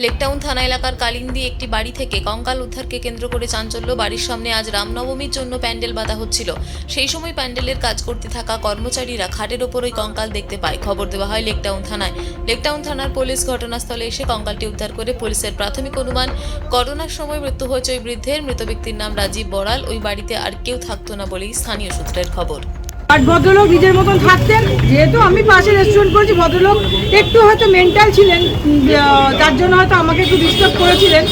লেকটাউন থানা এলাকার কালিন্দি একটি বাড়ি থেকে কঙ্কাল উদ্ধারকে কেন্দ্র করে চাঞ্চল্য। বাড়ির সামনে আজ রামনবমীর জন্য প্যান্ডেল বাঁধা হচ্ছিল। সেই সময় প্যান্ডেলের কাজ করতে থাকা কর্মচারীরা খাটের ওপর ওই কঙ্কাল দেখতে পায়। খবর দেওয়া হয় লেকটাউন থানায়। লেকটাউন থানার পুলিশ ঘটনাস্থলে এসে কঙ্কালটি উদ্ধার করে পুলিশের প্রাথমিক অনুমান, করোনার সময় মৃত্যু হয়েছে ওই বৃদ্ধের। মৃত ব্যক্তির নাম রাজীব বড়াল। ওই বাড়িতে আর কেউ থাকতো না বলেই স্থানীয় সূত্রের খবর। আর ভদ্রলোক নিজের মতন থাকতেন। যেহেতু আমি পাশে রেস্টুরেন্ট করেছি, ভদ্রলোক একটু হয়তো মেন্টাল ছিলেন যার জন্য হয়তো আমাকে একটু ডিস্টার্ব করেছিলেন।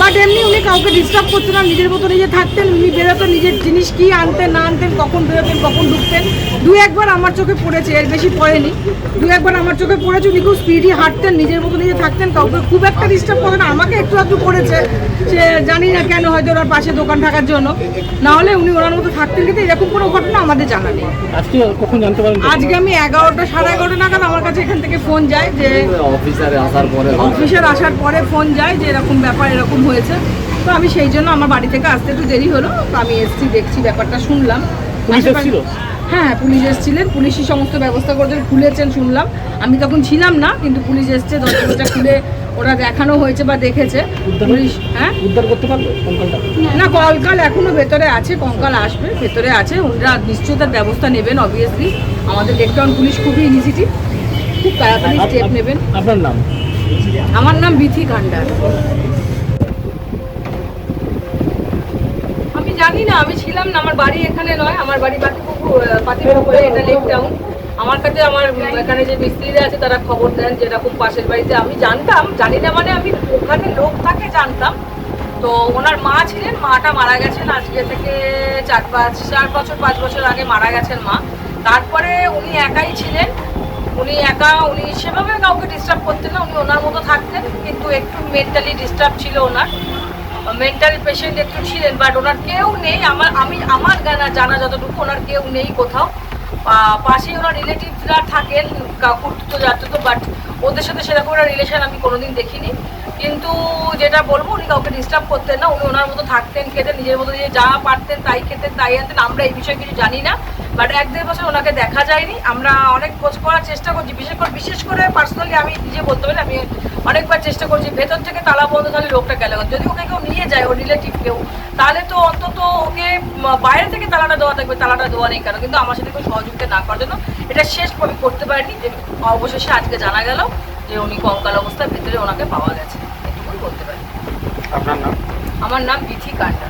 বাট এমনি উনি কাউকে ডিস্টার্ব করতেন না, নিজের মতো নিজে থাকতেন, উনি বেরোতেন, নিজের জিনিস কি আনতেন, না আনতেন, কখন বেরোতেন, কখন ঢুকতেন। দু একবার আমার চোখে পড়েছে এর বেশি পড়েনি। দু একবার আমার চোখে পড়েছে উনি খুব স্পিডি হাঁটতেন নিজের মতো নিজে থাকতেন কাউকে খুব একটা ডিস্টার্ব করতেন না। আমাকে একটু একটু করেছে। সে জানি না কেন হয়তো ওনার পাশে দোকান থাকার জন্য। না হলে উনি ওনার মতো থাকতেন কিন্তু এরকম কোনো ঘটনা আমাদের জানা নেই। আজকে কখন জানতে পারেন? আজকে আমি এগারোটা সাড়ে এগারোটা নাগাদ আমার কাছে এখান থেকে ফোন যায় যে অফিসারে আসার পরে অফিসের আসার পরে ফোন যায় যে এরকম ব্যাপার এরকম হয়েছে। তো আমি সেই জন্য আমার বাড়ি থেকে আসতে একটু দেরি হলো তো আমি এসছি দেখছি ব্যাপারটা শুনলাম? হ্যাঁ পুলিশ এসেছিলেন পুলিশই সমস্ত ব্যবস্থা করেছেন খুলেছেন শুনলাম। আমি তখন ছিলাম না কিন্তু পুলিশ এসছে দরজাটা খুলে ওরা দেখানো হয়েছে বা দেখেছে। পুলিশ হ্যাঁ? উদ্ধার করতে পারবে না কঙ্কাল এখনও ভেতরে আছে কঙ্কাল আসবে ভেতরে আছে। ওনারা নিশ্চয়ই তার ব্যবস্থা নেবেন অবভিয়াসলি আমাদের লেকটাউন পুলিশ খুবই ইনিশিয়েটিভ খুব তাড়াতাড়ি স্টেপ নেবেন। আপনার নাম? আমার নাম বিথি কান্ডার আমি জানি না আমি ছিলাম না আমার বাড়ি এখানে নয় আমার বাড়ি পাতিপুকুর পাতিপুকুরে এটা লেক টাউন আমার কাছে আমার এখানে যে মিস্ত্রিরা আছে, তারা খবর দেন যে এরকম পাশের বাড়িতে। আমি জানতাম, জানি না মানে আমি ওখানে লোক থাকে জানতাম। তো ওনার মা ছিলেন, মাটা মারা গেছেন আজকে থেকে চার পাঁচ, চার বছর, পাঁচ বছর আগে মারা গেছেন মা। তারপরে উনি একাই ছিলেন। উনি একা, উনি সেভাবে কাউকে ডিস্টার্ব করতেন না, উনি ওনার মতো থাকতেন, কিন্তু একটু মেন্টালি ডিস্টার্ব ছিল ওনার। মেন্টাল পেশেন্ট একটু ছিলেন বাট ওনার কেউ নেই। আমার, আমি, আমার জানা জানা যতটুকু ওনার কেউ নেই কোথাও। পাশেই ওনার রিলেটিভরা থাকেন কুর্তুতো যাতুতো বাট ওদের সাথে সেরকম একটা রিলেশন আমি কোনোদিন দেখিনি। কিন্তু যেটা বলব, উনি কাউকে ডিস্টার্ব করতেন না। উনি ওনার মতো থাকতেন, খেতেন, নিজের মতো নিজে যা পারতেন, তাই খেতেন, তাই আনতেন। আমরা এই বিষয়ে কিছু জানি না। বাট এক দেড় বছর ওনাকে দেখা যায়নি। আমরা অনেক খোঁজ করার চেষ্টা করছি। বিশেষ করে বিশেষ করে পার্সোনালি আমি নিজে বলতে পারি আমি অনেকবার চেষ্টা করছি। ভেতর থেকে তালা বন্ধ তাহলে লোকটা গেল। যদি ওকে কেউ নিয়ে যায় ওর রিলেটিভ কেউ তাহলে তো অন্তত ওকে বাইরে থেকে তালাটা দেওয়া থাকবে। তালাটা দেওয়া নেই কেন? কিন্তু আমার সাথে কেউ সহযোগিতা না করার জন্য এটা শেষ আমি করতে পারিনি। যে অবশেষে আজকে জানা গেল যে উনি কঙ্কাল অবস্থার ভেতরে ওনাকে পাওয়া গেছে। এটুকুই বলতে পারি। আপনার নাম? আমার নাম বিথি কান্ডা।